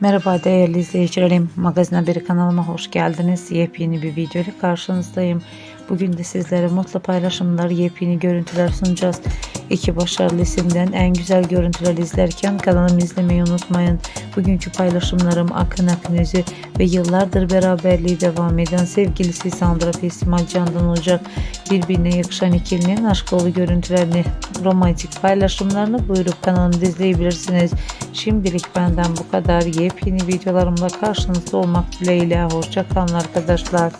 Merhaba değerli izleyicilerim. Magazin Haberi kanalıma hoş geldiniz. Yepyeni bir video ile karşınızdayım. Bugün de sizlere mutlu paylaşımlar, yepyeni görüntüler sunacağız. İki başarılı isimden en güzel görüntüleri izlerken kanalımı izlemeyi unutmayın. Bugünkü paylaşımlarım Akın Akınözü ve yıllardır beraberliği devam eden sevgilisi Sandra Festival Can'dan olacak. Birbirine yakışan ikilinin aşk dolu görüntülerini, romantik paylaşımlarını buyurup kanalımda izleyebilirsiniz. Şimdilik benden bu kadar. Yepyeni videolarımla karşınızda olmak dileğiyle. Hoşça kalın arkadaşlar.